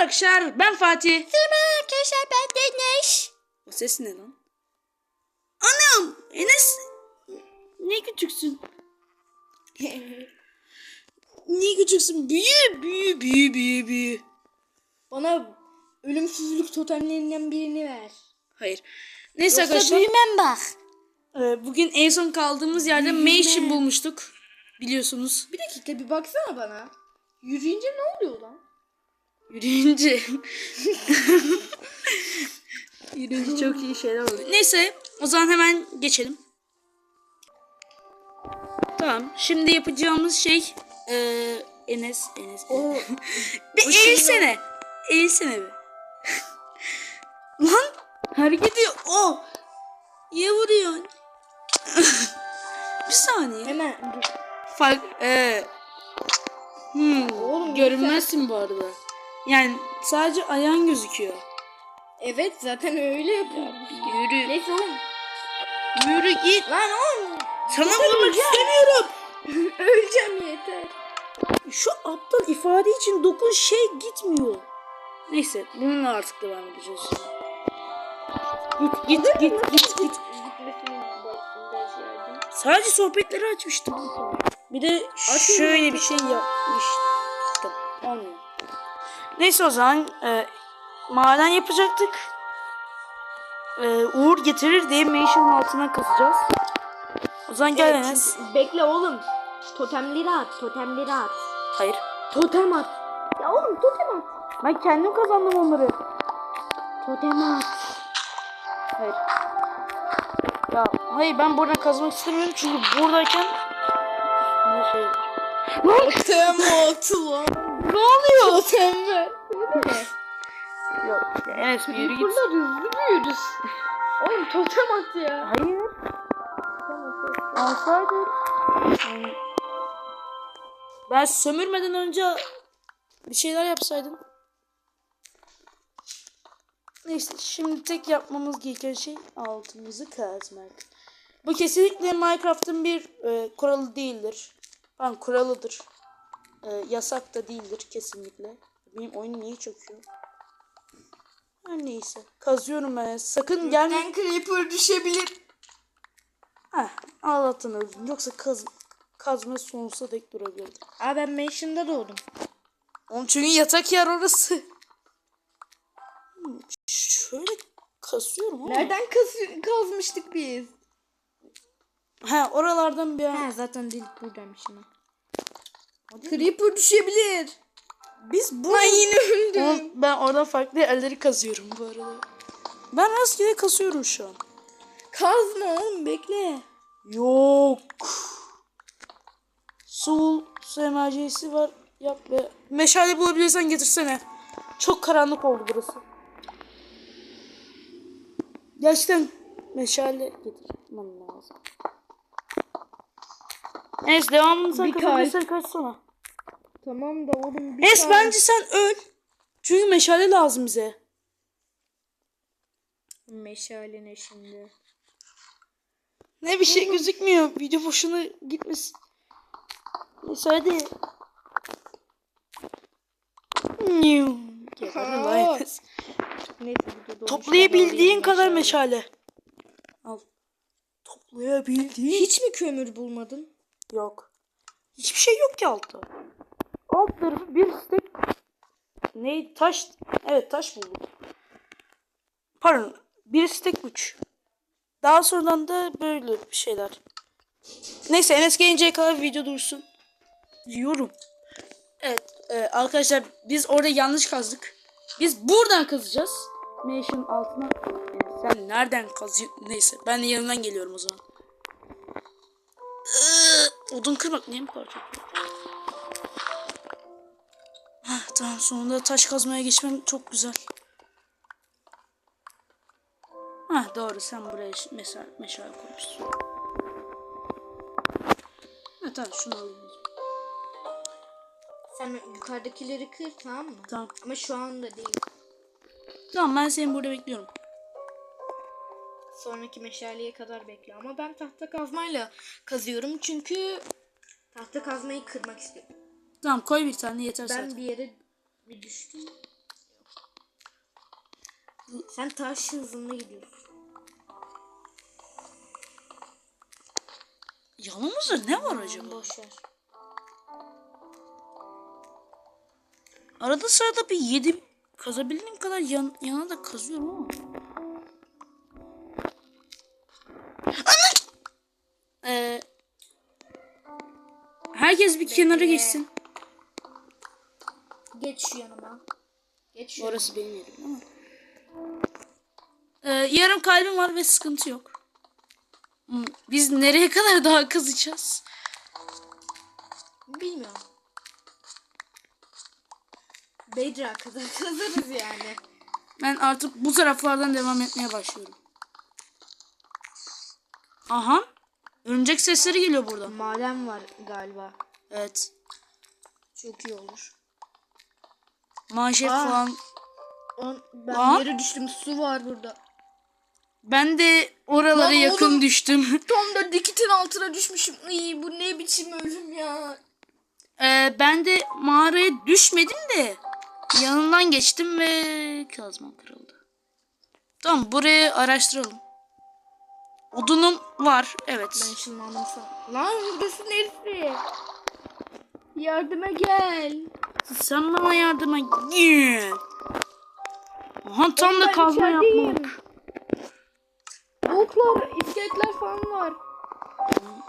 arkadaşlar ben Fatih. Selam arkadaşlar ben Deniz. O ses ne lan? Anam Enes ne küçüksün. ne küçüksün büyü büyü büyü büyü büyü. Bana ölümsüzlük totemlerinden birini ver. Hayır. Neyse Yoksa arkadaşlar büyümem bak. e, bugün en son kaldığımız yerde Mansion bulmuştuk. Biliyorsunuz. Bir dakika bir baksana bana. Yürüyünce ne oluyor lan? Yürüyünce. Yürüyünce çok iyi şeyler oluyor. Neyse o zaman hemen geçelim. Tamam. Şimdi yapacağımız şey eee Enes Enes. O bir o eğilsene. Eğilsene bir. Lan hareket ediyor. O. Niye vuruyorsun? bir saniye. hemen dur. Fark eee Hmm, Oğlum, görünmezsin bu arada. Yani sadece ayağın gözüküyor. Evet zaten öyle yapıyorum. Yürü. Neyse oğlum. Yürü git. Lan oğlum. Sana vurmak istemiyorum. Öleceğim yeter. Şu aptal ifade için dokun şey gitmiyor. Neyse bununla artık devam edeceğiz. Git git git git git. Sadece sohbetleri açmıştım. Bir de şöyle bir şey yapmıştım. Neyse o zaman e, maden yapacaktık. E, Uğur getirir diye mansion'ın altına kazacağız. O zaman gel Evet, Enes. Bekle oğlum. Totemleri at, totemleri at. Hayır. Totem at. Ya oğlum totem at. Ben kendim kazandım onları. Totem at. Hayır. Ya hayır ben buradan kazmak istemiyorum çünkü buradayken ne şey Totem at lan. Ne oluyor? Ver. Yok ya Enes bir yürü git. Bunlar hızlı büyürüz. Oğlum totem at ya. Hayır. Alsaydın. Ben sömürmeden önce bir şeyler yapsaydım. Neyse şimdi tek yapmamız gereken şey altımızı kazmak. Bu kesinlikle Minecraft'ın bir e, kuralı değildir. Ben kuralıdır. E, yasak da değildir kesinlikle. Benim oyun niye çöküyor? Her neyse. Kazıyorum ben. Sakın gelme. Ben creeper düşebilir. Heh, Allah'tan öldüm. Yoksa kaz, kazma sonsuza dek durabilirdi. Aa ben Mansion'da doğdum. Oğlum çünkü yatak yer orası. Şöyle kasıyorum ama. Nereden kaz kazmıştık biz? He oralardan bir Ha zaten değil buradaymış yine. Creeper düşebilir. Biz bu Ben yine öldüm. Ben oradan farklı yerleri kazıyorum bu arada. Ben rastgele kasıyorum şu an. Kazma oğlum bekle. Yok. Soul su emergency var. Yap ve meşale bulabilirsen getirsene. Çok karanlık oldu burası. Gerçekten meşale getirmem lazım. Neyse devamını sen kazanırsan kaçsana. Tamam da oğlum bir Es tane- bence sen öl. Çünkü meşale lazım bize. Meşale ne şimdi? Ne bir şey gözükmüyor. Video boşuna gitmesin. Neyse hadi. Enes. Toplayabildiğin kadar meşale. Al. Toplayabildiğin. Hiç mi kömür bulmadın? Yok. Hiçbir şey yok ki altta. Alt tarafı bir stek. Ne? Taş. Evet taş buldum. Pardon. Bir stek uç. Daha sonradan da böyle bir şeyler. Neyse Enes gelinceye kadar video dursun. Diyorum. Evet e, arkadaşlar biz orada yanlış kazdık. Biz buradan kazacağız. Mansion altına. Yani sen nereden kazıyorsun? Neyse ben de yanından geliyorum o zaman. Odun kırmak niye kadar çok? Hah, tamam sonunda taş kazmaya geçmem çok güzel. Ha doğru sen buraya mesela meşale koymuşsun. Ha tamam şunu alayım. Sen yukarıdakileri kır tamam mı? Tamam. Ama şu anda değil. Tamam ben seni burada bekliyorum. Sonraki meşaleye kadar bekle. Ama ben tahta kazmayla kazıyorum çünkü tahta kazmayı kırmak istiyorum. Tamam koy bir tane yeter Ben zaten. bir yere bir düştüm. Sen taş hızında gidiyorsun. Yanımızda ne var acaba? Boş ver. Arada sırada bir yedi kazabildiğim kadar yan, yana da kazıyorum ama. Herkes bir kenara geçsin. Geç şu yanıma. Geç şu Orası benim yerim ama. Ee, yarım kalbim var ve sıkıntı yok. Biz nereye kadar daha kazacağız? Bilmiyorum. Bedra kadar kazarız yani. Ben artık bu taraflardan devam etmeye başlıyorum. Aha. Örümcek sesleri geliyor buradan. Maden var galiba. Evet. Çok iyi olur. Manşet Aa. falan. On, ben Aa. yere düştüm. Su var burada. Ben de oralara Lan yakın oğlum. düştüm. Tam da dikitin altına düşmüşüm. İyi bu ne biçim ölüm ya. Ee, ben de mağaraya düşmedim de yanından geçtim ve kazmam kırıldı. Tamam burayı araştıralım. Odunum var. Evet. Ben ışınlandım san- Lan burası neresi? Yardıma gel. Sen bana yardıma gel. Aha tam da kazma yapmak. Tavuklar, iskeletler falan var.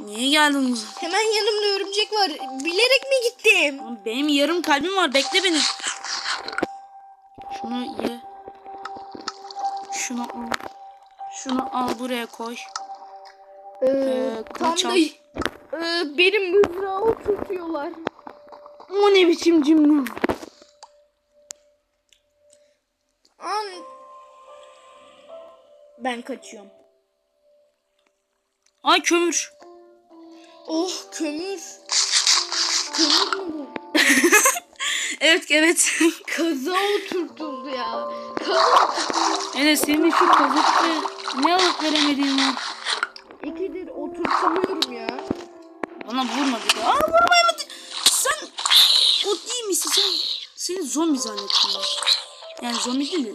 Niye geldin? Hemen yanımda örümcek var. Bilerek mi gittim? Benim yarım kalbim var. Bekle beni. Şunu ye. Şunu al. Şunu al buraya koy. Ee, tam kılıç da. Ee, benim mızrağı oturtuyorlar. O ne biçim cümle? An ben kaçıyorum. Ay kömür. Oh kömür. Kömür mü bu? Evet evet. Kaza oturtuldu ya. Kaza evet senin şu kazıkta ne alıp veremediğin var. ikidir oturtuluyorum ya. Bana vurma bir de. Aa vurmayamadı. Sen seni zombi zannettim. ya. Yani zombi değil de.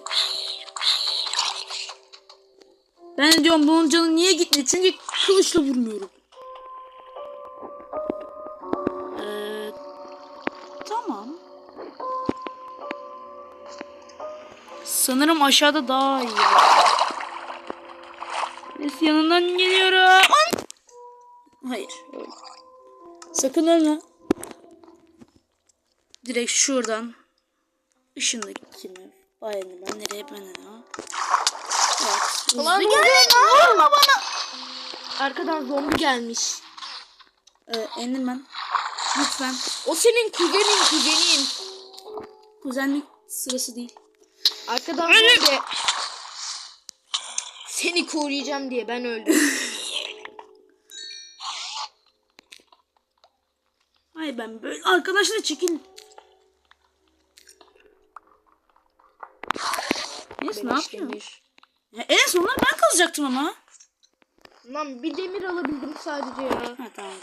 Ben diyorum bunun canı niye gitmiyor? Çünkü kılıçla vurmuyorum. Ee, tamam. Sanırım aşağıda daha iyi. Neyse yanından geliyorum. Hayır. Sakın ölme. Direkt şuradan. Işındaki mi? Bayanı ben nereye ben ha? Evet. Ulan gel. vurma bana. Arkadan zombi gelmiş. Ee, Enderman. Lütfen. O senin kuzenin kuzenin. Kuzenlik sırası değil. Arkadan zombi. Seni koruyacağım diye ben öldüm. Hayır ben böyle arkadaşla çekin. Neyse ne yapıyorsun? Ya en sonunda ben kazacaktım ama. Lan bir demir alabildim sadece ya. Ha tamam.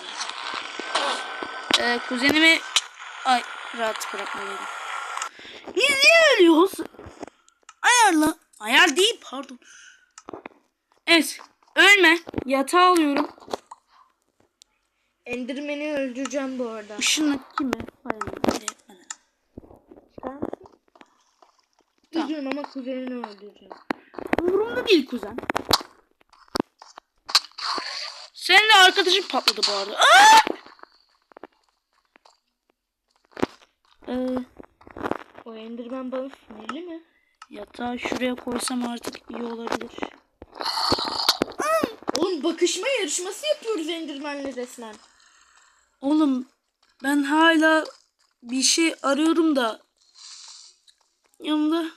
Ee, kuzenimi ay rahat bırakmalıydım. Biz niye ölüyoruz? Ayarla. Ayar değil pardon. Evet. Ölme. Yatağı alıyorum. Enderman'i öldüreceğim bu arada. Işınla kime? Hayır. Bana. Üzgünüm ama kuzenini öldüreceğim. Umurumda değil kuzen. Senin de arkadaşın patladı bu arada. Aa! Ee, O Enderman bana sinirli mi? yatağı şuraya koysam artık iyi olabilir. Oğlum bakışma yarışması yapıyoruz Enderman'le resmen. Oğlum ben hala bir şey arıyorum da yanımda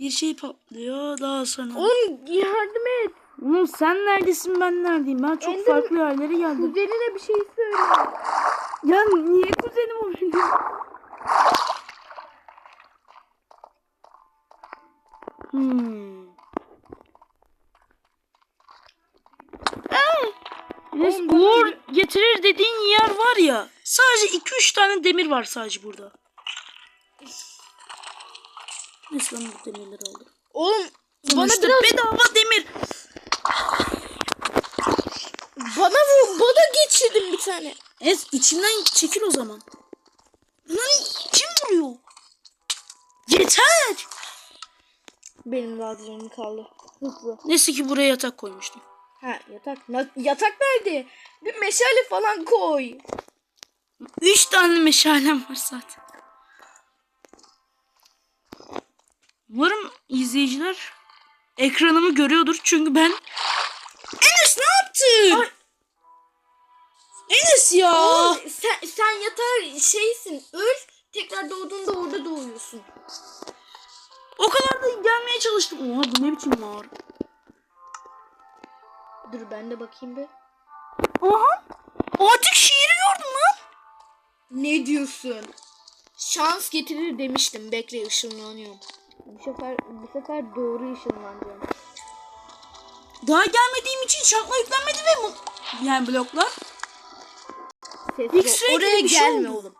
bir şey patlıyor daha sonra. Oğlum yardım et. Oğlum sen neredesin ben neredeyim? Ben çok Ender- farklı yerlere geldim. Kuzenine bir şey söyle. Ya niye kuzenim o benim? Hmm. Uğur bir- getirir dediğin yer var ya. Sadece 2-3 tane demir var sadece burada. Neyse ben bu demirleri aldım. Oğlum bana Sonuçta biraz bedava demir. bana vur bana geçirdin bir tane. Es içimden çekil o zaman. Lan kim vuruyor? Yeter. Benim canım kaldı. Hızlı. Neyse ki buraya yatak koymuştum. Ha yatak. Na- yatak nerede? Bir meşale falan koy. Üç tane meşalem var zaten. Umarım izleyiciler ekranımı görüyordur çünkü ben... Enes ne yaptın? Enes ya. Oğlum, sen, sen yatar şeysin. Öl. Tekrar doğduğunda orada doğuyorsun. O kadar da gelmeye çalıştım. Oha bu ne biçim var? Dur ben de bakayım bir. Aha. Artık şiiri gördüm lan. Ne diyorsun? Şans getirir demiştim. Bekle ışınlanıyorum. Bu sefer bu sefer doğru ışınlanacağım. Daha gelmediğim için şartla yüklenmedi ve mu... Yani bloklar. X-ray Oraya şey gelme oldu. oğlum.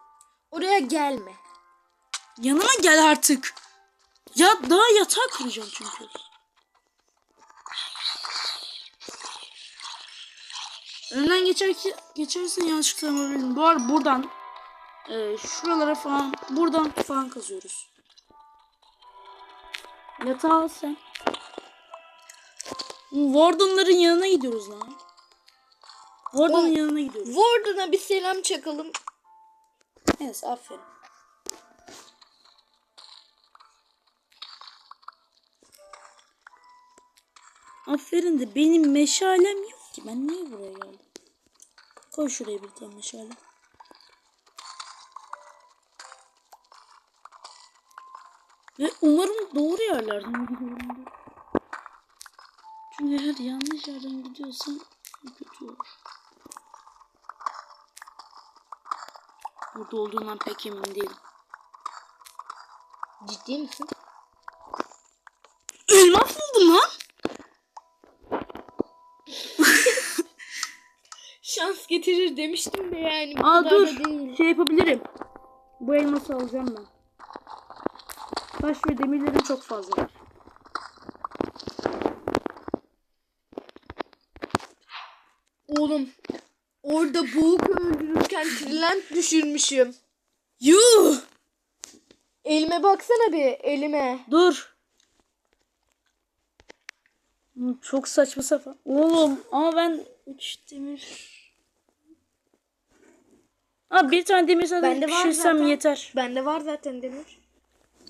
Oraya gelme. Yanıma gel artık. Ya daha yatağı kıracağım çünkü. Önden geçer ki geçersen yanlışlıkla vurabilirim. Bu buradan e, şuralara falan buradan falan kazıyoruz. Yatağı al sen. Warden'ların yanına gidiyoruz lan. Warden'ın yanına gidiyoruz. Warden'a bir selam çakalım. Evet aferin. Aferin de benim meşalem yok ki. Ben niye buraya geldim? Koy şuraya bir tane meşale. Ve umarım doğru yerlerden gidiyorum. Çünkü her yanlış yerden gidiyorsam kötü olur. Burada olduğundan pek emin değilim. Ciddi misin? Elmas buldum lan. Şans getirir demiştim de yani. Aa dur. Şey yapabilirim. Bu elması alacağım ben. Taş ve demirlerim çok fazla var. Oğlum orada boğuk öldürürken trilent düşürmüşüm. Yuh! Elime baksana bir elime. Dur. Çok saçma sapan. Oğlum ama ben 3 demir... Aa bir tane demir zaten Bende var pişirsem zaten. yeter. Bende var zaten demir.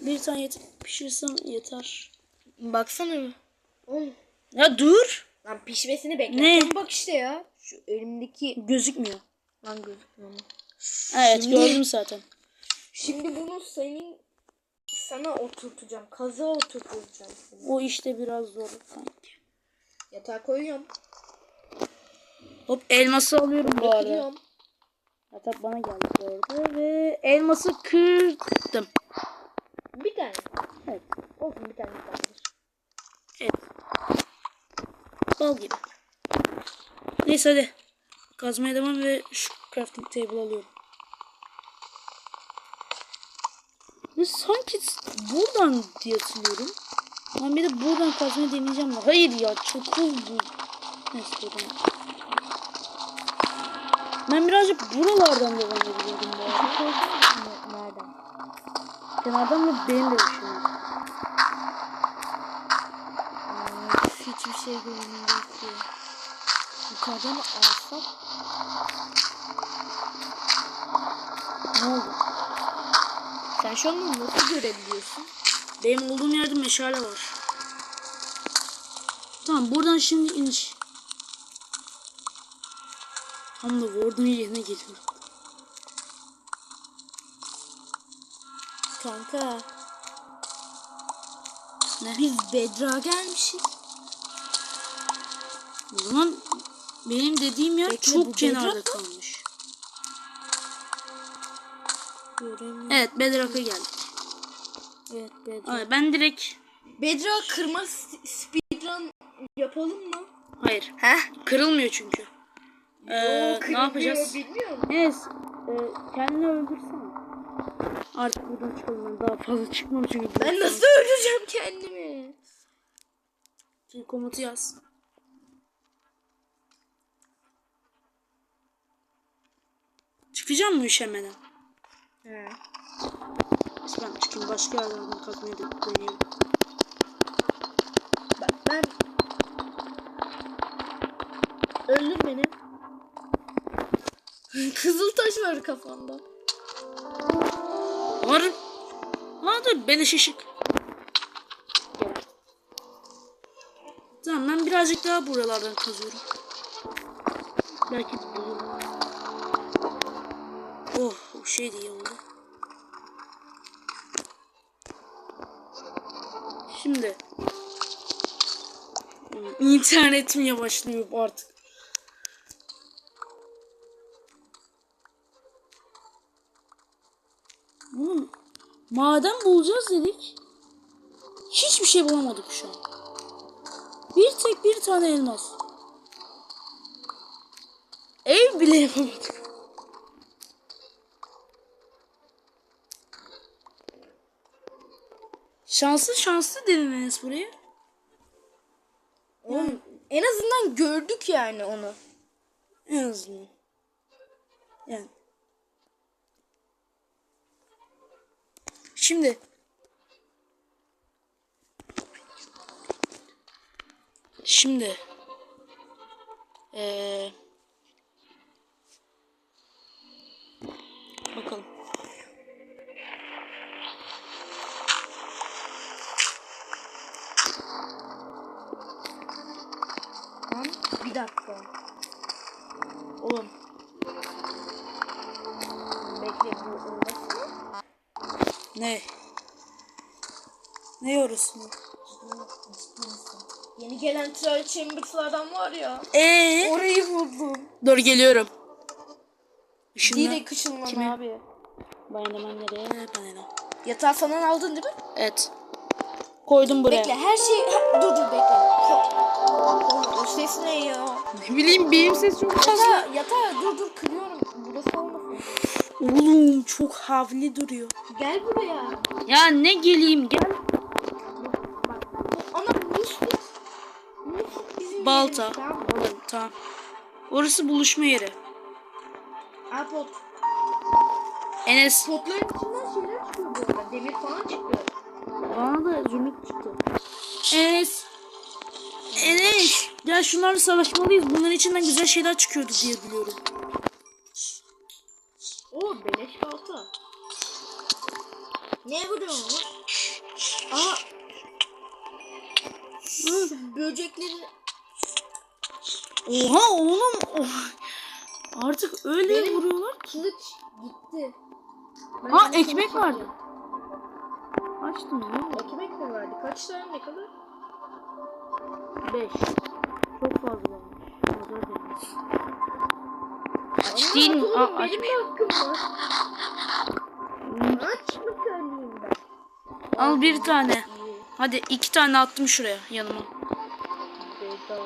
Bir tane yeter, pişirsem yeter. Baksana. Oğlum. Ya dur. Lan pişmesini beklerken Ne? bak işte ya. Şu elimdeki Gözükmüyor. lan gözükmüyor mu? Evet Şimdi- gördüm zaten. Şimdi bunu senin sana oturtacağım. Kaza oturtacağım. seni. O işte biraz zor sanki. Yatağa koyuyorum. Hop elması alıyorum bu arada. Yatak bana geldi bu arada ve elması kırdım. Bir tane. Evet. Olsun bir tane kaldır. Evet. Bal gibi. Neyse hadi. Kazmaya devam ve şu crafting table alıyorum. Ve sanki buradan diye hatırlıyorum. Ben bir de buradan kazmayı deneyeceğim. de. Hayır ya çukur bu. Neyse buradan. Ben birazcık buralardan devam ediyordum bu? Kenardan mı benim de hiçbir şey görünmüyor ki. Yukarıdan mı alsak? Ne oldu? Sen şu an nasıl görebiliyorsun? Benim olduğum yerde meşale var. Tamam buradan şimdi iniş. Tam da Warden'ın yerine geliyorum. Kanka Ne? biz Bedra gelmişiz. O zaman benim dediğim yer Bekle, çok kenarda bedrock mı? kalmış. Göremiyorum. Evet Bedrock'a geldik. Evet Bedra. Ay, ben direkt Bedra kırma speedrun yapalım mı? hayır. Heh. Kırılmıyor çünkü. Ee, ne yapacağız? Bilmiyorum. Enes e, kendini öldürsene. Artık buradan çıkalım. Daha fazla çıkmam çünkü. Ben nasıl öldüreceğim kendimi? Şimdi komutu yaz. Çıkacağım mı üşemeden? He. Ben çıkayım başka yerlerden kazmayı da deneyeyim. Bak ben öldür beni. Kızıl taş var kafamda. Var. Ha dur ışık. Gel. Tamam ben birazcık daha buralardan kazıyorum. Belki bulurum. Oh o şey de iyi oldu. Şimdi. Hmm, İnternetim yavaşlıyor artık. Oğlum maden bulacağız dedik. Hiçbir şey bulamadık şu an. Bir tek bir tane elmas. Ev bile yapamadık. Şanslı şanslı Enes buraya. Oğlum, en azından gördük yani onu. En azından. Yani. Şimdi. Şimdi. Ee, Ne yorusun? Yeni gelen Trial Chambers'lardan var ya. Ee? Orayı buldum. Dur geliyorum. Işınla. Direkt ışınlan Kimi? abi. Bayanamam nereye? Bana Yatağı falan aldın değil mi? Evet. Koydum buraya. Bekle her şey... Ha, dur dur bekle. Ko- Oğlum, o ses ne ya? Ne bileyim benim ses çok Yatağı, yatağı dur dur kırıyorum. Burası olmasın. Oğlum çok havli duruyor. Gel buraya. Ya ne geleyim gel. Bak. Ama musluk. Musluk bizim Balta. tamam tamam. Orası buluşma yeri. Al pot. Enes. Potların içinden şeyler çıkıyor bu arada. Demir falan çıkıyor. Bana da zümrüt çıktı. Enes. Enes. Gel şunlarla savaşmalıyız. Bunların içinden güzel şeyler çıkıyordu diye biliyorum. Oo beleş balta. Ne vuruyorsun lan? Aa. Şu böcekleri Oha oğlum. Oh. Artık öyle Benim- vuruyorlar. kılıç gitti. Ben Ha ekmek vardı. Açtım ya. Ekmek mi verdi? Kaç tane ne kadar? 5. Çok fazla olmuş. Özür dilerim. Aç değil mi? oğlum, Aa, aç. benim de hakkım var. Aç mı söyleyeyim ben? Al bir tane. Hadi iki tane attım şuraya yanıma. Bedava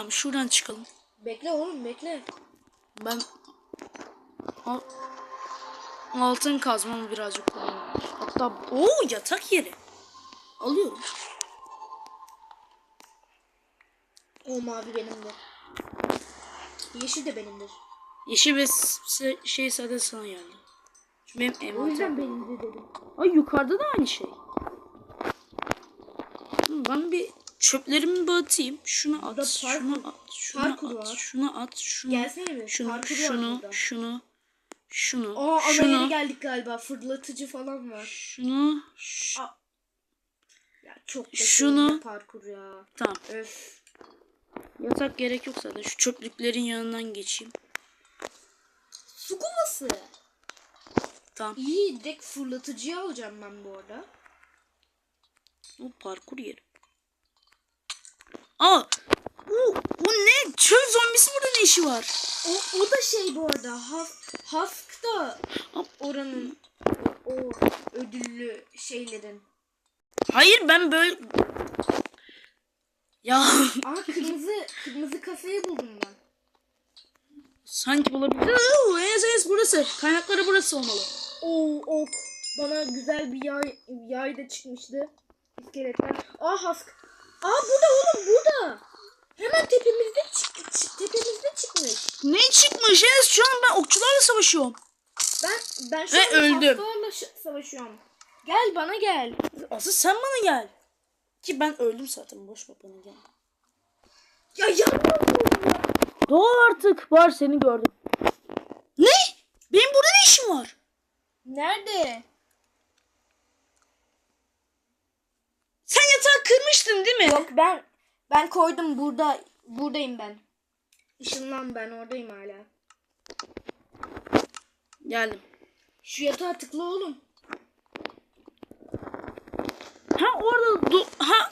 Tamam şuradan çıkalım. Bekle oğlum bekle. Ben Al- altın kazmamı birazcık kullanıyorum. Hatta o yatak yeri. Alıyorum. O mavi benimdir. Yeşil de benimdir. Yeşil ve şey zaten sana geldi. Benim O yüzden benimdir dedim. Ay yukarıda da aynı şey. Ben bir çöplerimi bir atayım. Şunu at, şunu at, şunu at, var. şunu at, şunu, Gelsene bir. şunu, Parkur var şunu, burada. şunu, şunu, Aa ana şunu, yere geldik galiba. Fırlatıcı falan var. şunu, ş- Aa. Ya çok da Şunu- parkur ya. tamam. Öf. Yatak gerek yok zaten. Şu çöplüklerin yanından geçeyim. Su kovası. Tamam. İyi direkt fırlatıcıyı alacağım ben bu arada. O parkur yeri. Aa! O, o ne? Çöl zombisi burada ne işi var? O, o da şey bu arada. Husk, Husk da oranın o, o ödüllü şeylerin. Hayır ben böyle... Ya Aa kırmızı kırmızı kasayı buldum ben. Sanki bulabilir. Enes Enes burası. Kaynakları burası olmalı. Oo ok. Bana güzel bir yay, yay da çıkmıştı. İskeletler. Aa hask. Aa burada oğlum burada. Hemen tepemizde çık, tepemizde çıkmış. Ne çıkmış Enes? Şu an ben okçularla savaşıyorum. Ben ben şu Ve an öldüm. ş- savaşıyorum. Gel bana gel. Asıl sen bana gel. Ki ben öldüm zaten. Boş ver bana gel. Ya yapma ya. Doğal artık. Var seni gördüm. Ne? Benim burada ne işim var? Nerede? Sen kırmıştın değil mi? Yok ben ben koydum burada buradayım ben. Işınlan ben oradayım hala. Geldim. Şu yatağa tıkla oğlum. Ha orada du- ha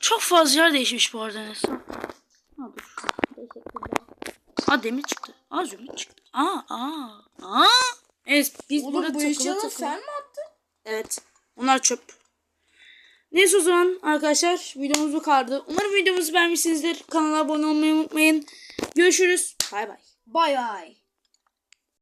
çok fazla yer değişmiş bu arada Enes. Ha dur. Ha demir çıktı. Aa zümrüt çıktı. Aa aa aa. Enes biz burada Oğlum bu takılı takılı. sen mi attın? Evet. Onlar çöp. Neyse o zaman arkadaşlar videomuz bu kadardı. Umarım videomuzu beğenmişsinizdir. Kanala abone olmayı unutmayın. Görüşürüz. Bay bay. Bay bay.